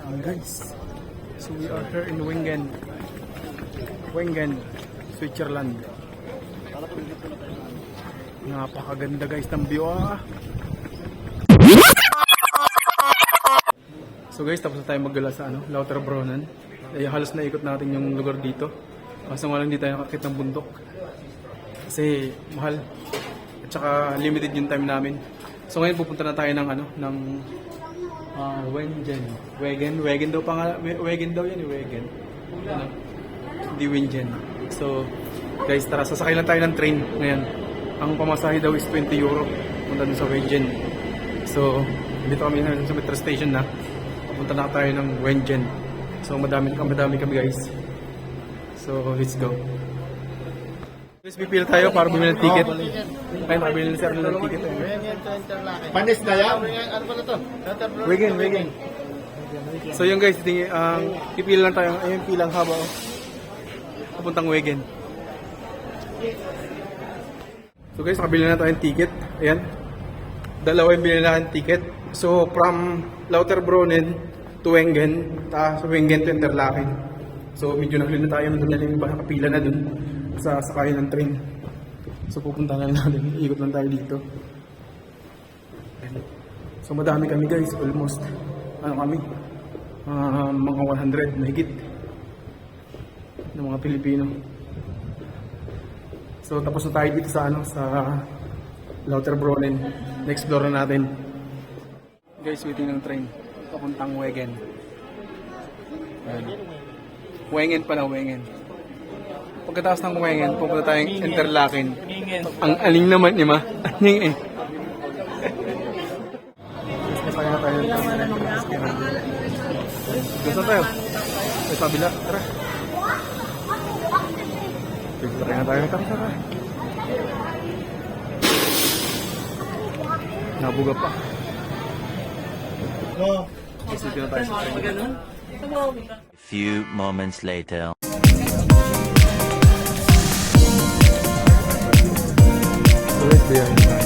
Ayan guys. So we are here in Wengen. Wengen, Switzerland. Napakaganda guys ng view ah. So guys, tapos na tayo maggala sa ano, Lauterbrunnen. Eh, halos naikot natin yung lugar dito. Kaso nga lang hindi tayo nakakit ng bundok. Kasi mahal. At saka limited yung time namin. So ngayon pupunta na tayo ng ano, ng ah Wengen. Wegen, Wegen daw pa nga, We- Wegen daw yan, eh, Wegen. Ano? Hindi Wengen. So guys, tara, sasakay lang tayo ng train ngayon. Ang pamasahe daw is 20 euro. Punta dun sa Wengen. So, dito kami na sa metro station na. Punta na tayo ng Wengen. So, madami, madami kami guys. So, let's go. Guys, pipila tayo para bumili ng ticket. Ay, nakabili na si Arnold ng ticket. Panis na yan? Ano ba ito? Wegen, wegen. So yung guys, tingin, ang pipila lang tayo. Ayun, pilang haba. Oh. Papuntang Wegen. So guys, nakabili na tayo ng ticket. Ayan. Dalawa yung binili natin ticket. So from Lauterbrunnen to Wengen, ta sa Wengen to Interlaken. So medyo nakuli na tayo, nandun na lang yung iba, nakapila na dun sa sakayan ng train. So pupunta na natin, ikot lang tayo dito. So madami kami guys, almost ano kami, ah, mga 100 mahigit ng mga Pilipino. So tapos na tayo dito sa ano sa Lauterbrunnen. Na-explore na natin. Guys, waiting ng train. Papuntang Wegen. Wengen pala, Wengen. Pagkatapos ng Wengen, pupunta tayong Interlaken. Ang aling naman ni Ma. Aning eh. Gusto tayo tayo? Sa kabila. Tara. Gusto na tayo. Tara, tara. Nabuga pa. No. Gusto tayo sa. Few moments later. So let's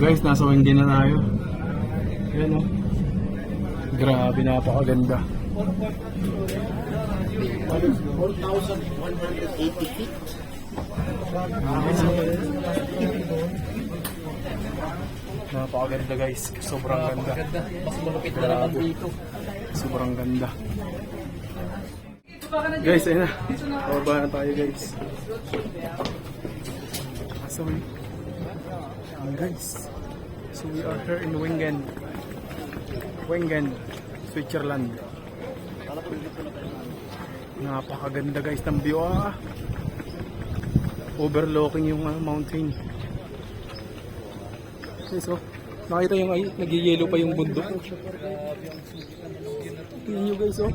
Guys, nasa Wengen na tayo. Yan oh. Grabe, napakaganda. 4,180 feet. Napakaganda guys. Sobrang ganda. Mas malupit na naman dito. Sobrang ganda. Guys, ayun na. Pababa na tayo guys. So, um, guys. So we are here in Wengen. Wengen, Switzerland. Napakaganda guys ng view ah. Overlooking yung ah, mountain. Guys, oh. Nakita yung ay, nag-yellow pa yung bundok. Tingnan nyo guys, oh.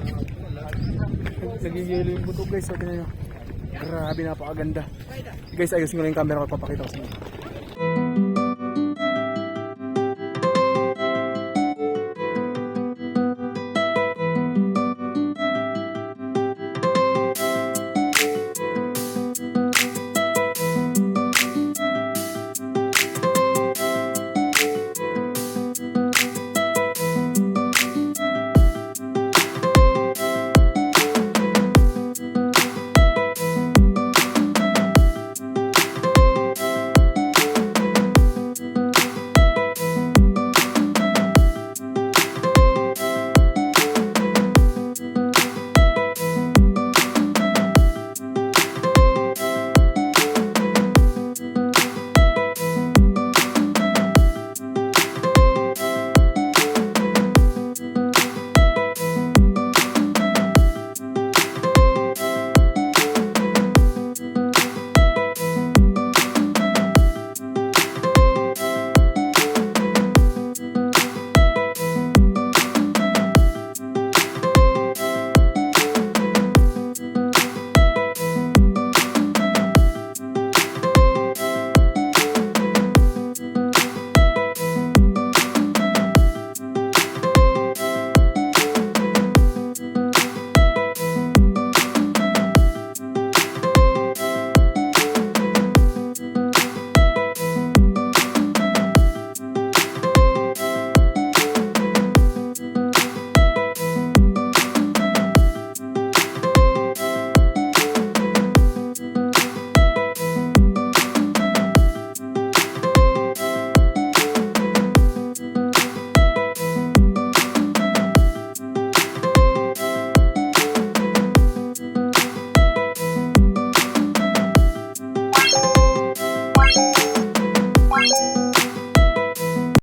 Nag-yellow yung bundok guys, nyo. Grabe, napakaganda. Guys, ayusin ko lang yung camera ko, papakita ko sa inyo.